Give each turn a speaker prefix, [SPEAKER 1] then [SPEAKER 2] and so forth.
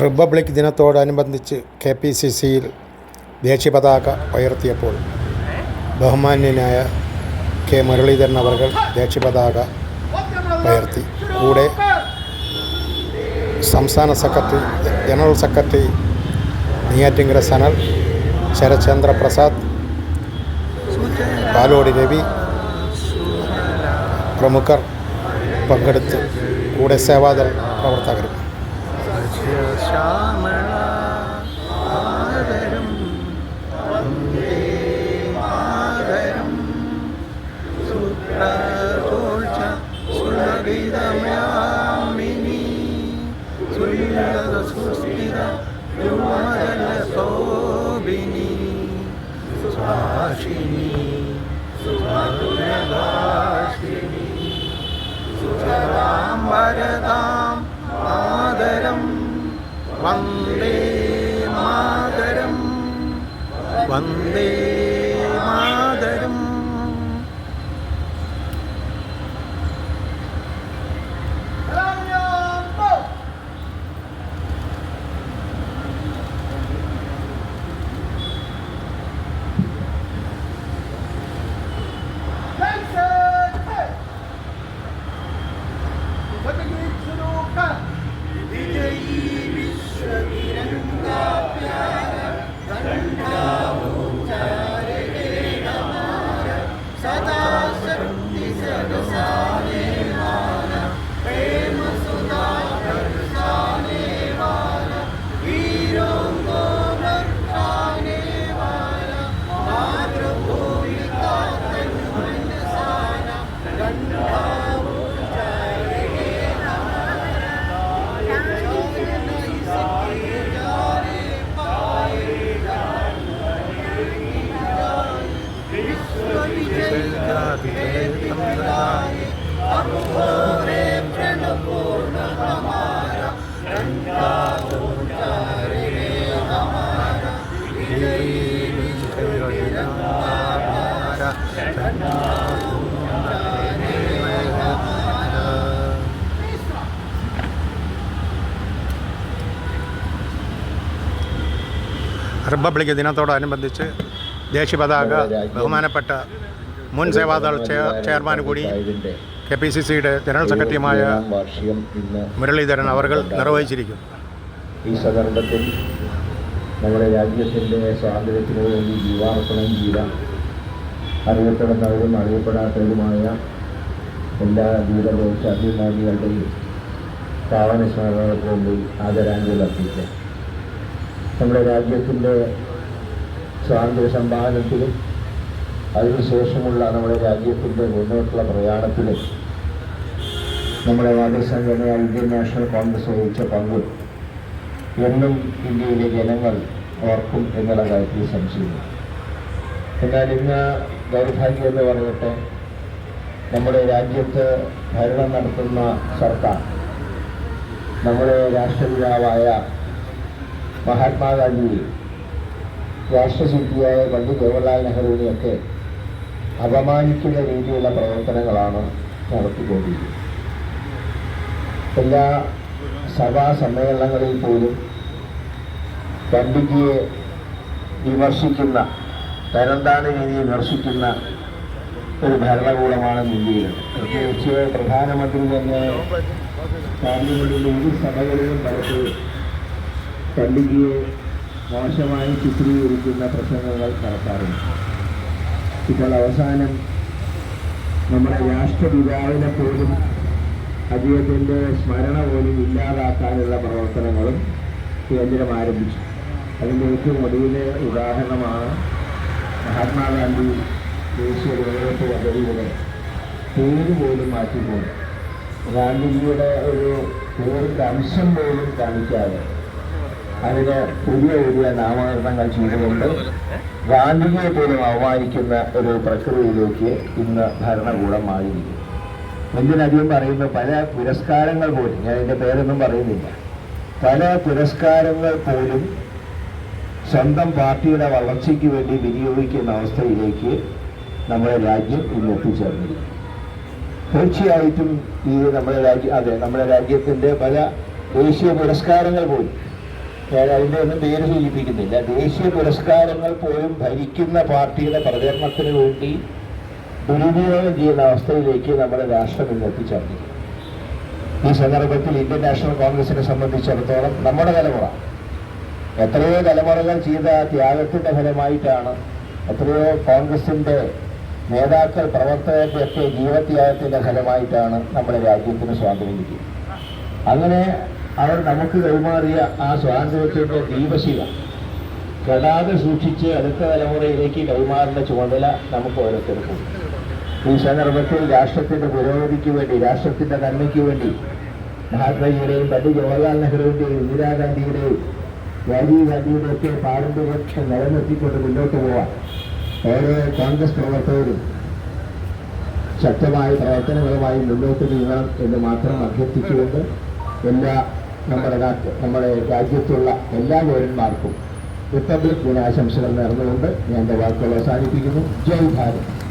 [SPEAKER 1] Republic ദിനത്തോടനുബന്ധിച്ച് K P C സിയിൽ ദേശീയ പതാക ഉയർത്തിയപ്പോൾ ബഹുമാന്യനായ കെ മുരളീധരൻ അവർകൾ ദേശീയ പതാക ഉയർത്തി. കൂടെ സംസ്ഥാന secretary general secretary Neyyattinkara Sanal Sarathchandra Prasad Palodi Ravi പ്രമുഖർ പങ്കെടുത്ത് കൂടെ സേവാദൾ പ്രവർത്തകരും.
[SPEAKER 2] ശ്യാമള ആദരം. വന്ദേ മാതരം. സുപ്രതോഷ സുലഭിതമ്യാമിനി സുന്ദര സുസ്ഥിര യുവജന ശോഭിനി സുഭാഷിണി സുമധുരഭാഷിണി സുതരാം വന്ദേ മാതരം. വന്ദേ
[SPEAKER 1] റിപ്പബ്ലിക് ദിനത്തോടനുബന്ധിച്ച് ദേശീയ പതാക ബഹുമാനപ്പെട്ട മുൻ ചെയർ ചെയർമാൻ കൂടി കെ പി സി സിയുടെ ജനറൽ സെക്രട്ടറിയുമായ മുരളീധരൻ അവർ നിർവഹിച്ചിരിക്കും.
[SPEAKER 3] ഈ സന്ദർഭത്തിൽ നമ്മുടെ രാജ്യത്തിന്റെ സ്വാതന്ത്ര്യത്തിന് വേണ്ടി ജീവാർപ്പണം ചെയ്ത അറിയപ്പെടുന്നവരും അറിയപ്പെടാത്തവരുമായ എല്ലാ ധീരദേശാഭിമാനികളുടെയും സ്ഥാപന സ്മരണകൾക്ക് വേണ്ടി ആദരാഞ്ജലി അർപ്പിക്കാം. നമ്മുടെ രാജ്യത്തിന്റെ സ്വാതന്ത്ര്യ സമ്പാദനത്തിലും അതിനുശേഷമുള്ള നമ്മുടെ രാജ്യത്തിന്റെ മുന്നോട്ടുള്ള പ്രയാണത്തിൽ നമ്മുടെ വാദസംഘടന ഇന്ത്യൻ നാഷണൽ കോൺഗ്രസ് വഹിച്ച പങ്കും എന്നും ഇന്ത്യയിലെ ജനങ്ങൾ ഓർക്കും എന്നുള്ള കാര്യത്തിൽ സംശയമില്ല. എന്നാൽ ഇന്ന് ദൗർഭാഗ്യം എന്ന് പറയട്ടെ നമ്മുടെ രാജ്യത്ത് ഭരണം നടത്തുന്ന സർക്കാർ നമ്മുടെ രാഷ്ട്രപിതാവായ മഹാത്മാഗാന്ധിയെ രാഷ്ട്രശില്പിയായ പണ്ഡിറ്റ് ജവഹർലാൽ നെഹ്റുവിനെയൊക്കെ അപമാനിക്കുന്ന രീതിയിലുള്ള പ്രവർത്തനങ്ങളാണ് നടത്തിക്കൊണ്ടിരിക്കുന്നത്. എല്ലാ സഭാ സമ്മേളനങ്ങളിൽ പോലും പണ്ഡിജിയെ വിമർശിക്കുന്ന തരംതാണ രീതിയിൽ വിമർശിക്കുന്ന ഒരു ഭരണകൂടമാണ് ഇന്ത്യയിൽ പ്രത്യേകിച്ച് പ്രധാനമന്ത്രി തന്നെ പാർലമെന്റിന്റെ ഇരു സഭകളിലും പലപ്പോഴും പണ്ഡിജിയെ മോശമായി ചിത്രീകരിക്കുന്ന പ്രസംഗങ്ങൾ നടത്താറുണ്ട്. ഇപ്പോൾ അവസാനം നമ്മുടെ രാഷ്ട്രപിതാവിനെ പോലും അദ്ദേഹത്തിന്റെ സ്മരണ പോലും ഇല്ലാതാക്കാനുള്ള പ്രവർത്തനങ്ങളും കേന്ദ്രം ആരംഭിച്ചു. അതിന്റെ ഏറ്റവും ഒടുവിലെ ഉദാഹരണമാണ് മഹാത്മാഗാന്ധി ദേശീയ തൊഴിലുറപ്പ് പദ്ധതിയുടെ പേര് പോലും മാറ്റിക്കൊണ്ട് ഗാന്ധിജിയുടെ ഒരു പേരിന്റെ അംശം പോലും കാണിക്കാതെ അതിന് പുതിയ പുതിയ നാമകരണങ്ങൾ ചെയ്തുകൊണ്ട് ഗാന്ധിജിയെ പോലും അവമാനിക്കുന്ന ഒരു പ്രക്രിയയിലേക്ക് ഇന്ന് ഭരണകൂടം മാറിയിരിക്കുന്നു എന്തിനധികം പറയുന്ന പല പുരസ്കാരങ്ങൾ പോലും ഞാൻ എന്റെ പേരൊന്നും പറയുന്നില്ല. പല പുരസ്കാരങ്ങൾ പോലും സ്വന്തം പാർട്ടിയുടെ വളർച്ചയ്ക്ക് വേണ്ടി വിനിയോഗിക്കുന്ന അവസ്ഥയിലേക്ക് നമ്മുടെ രാജ്യം ഇന്ന് എത്തിച്ചേർന്നിരിക്കുന്നു. തീർച്ചയായിട്ടും ഈ നമ്മുടെ രാജ്യം അതെ നമ്മുടെ രാജ്യത്തിന്റെ പല ദേശീയ പുരസ്കാരങ്ങൾ പോലും ഞാൻ അതിന്റെ ഒന്നും പേര് സൂചിപ്പിക്കുന്നില്ല. ദേശീയ പുരസ്കാരങ്ങൾ പോലും ഭരിക്കുന്ന പാർട്ടിയുടെ പ്രചരണത്തിന് വേണ്ടി ദുരുപയോഗം ചെയ്യുന്ന അവസ്ഥയിലേക്ക് നമ്മുടെ രാഷ്ട്രം ഇന്ന് എത്തിച്ചേർന്നിരിക്കുന്നു. ഈ സന്ദർഭത്തിൽ ഇന്ത്യൻ നാഷണൽ കോൺഗ്രസിനെ സംബന്ധിച്ചിടത്തോളം നമ്മുടെ തലമുറ എത്രയോ തലമുറകൾ ചെയ്ത ത്യാഗത്തിന്റെ ഫലമായിട്ടാണ് എത്രയോ കോൺഗ്രസിന്റെ നേതാക്കൾ പ്രവർത്തകരുടെയൊക്കെ ജീവത്യാഗത്തിന്റെ ഫലമായിട്ടാണ് നമ്മുടെ രാജ്യത്തിന് സ്വാതന്ത്ര്യം അങ്ങനെ അവർ നമുക്ക് കൈമാറിയ ആ സ്വാതന്ത്ര്യത്തിന്റെ ദീപശില കെടാതെ സൂക്ഷിച്ച് അടുത്ത തലമുറയിലേക്ക് കൈമാറേണ്ട ചുമതല നമുക്ക് ഓരോരുത്തർക്കും. ഈ സന്ദർഭത്തിൽ രാഷ്ട്രത്തിന്റെ പുരോഗതിക്ക് വേണ്ടി രാഷ്ട്രത്തിന്റെ നന്മയ്ക്ക് വേണ്ടി മഹാത്മജിയുടെയും പണ്ഡിറ്റ് ജവഹർലാൽ നെഹ്റുവിന്റെയും ഇന്ദിരാഗാന്ധിയുടെയും രാജീവ് ഗാന്ധിയുടെ ഒക്കെ പാരമ്പര്യം നിലനിർത്തിക്കൊണ്ട് മുന്നോട്ട് പോവാൻ ഓരോ കോൺഗ്രസ് പ്രവർത്തകരും ശക്തമായ പ്രവർത്തനങ്ങളുമായി മുന്നോട്ട് നീങ്ങണം എന്ന് മാത്രം അഭ്യർത്ഥിച്ചുകൊണ്ട് എല്ലാ നമ്മുടെ നാട്ട് നമ്മുടെ രാജ്യത്തുള്ള എല്ലാ പൗരന്മാർക്കും റിപ്പബ്ലിക് ദിനാശംസകൾ നേർന്നുകൊണ്ട് ഞാൻ എന്റെ വാക്കുകൾ അവസാനിപ്പിക്കുന്നു. ജയ് ഭാരത്.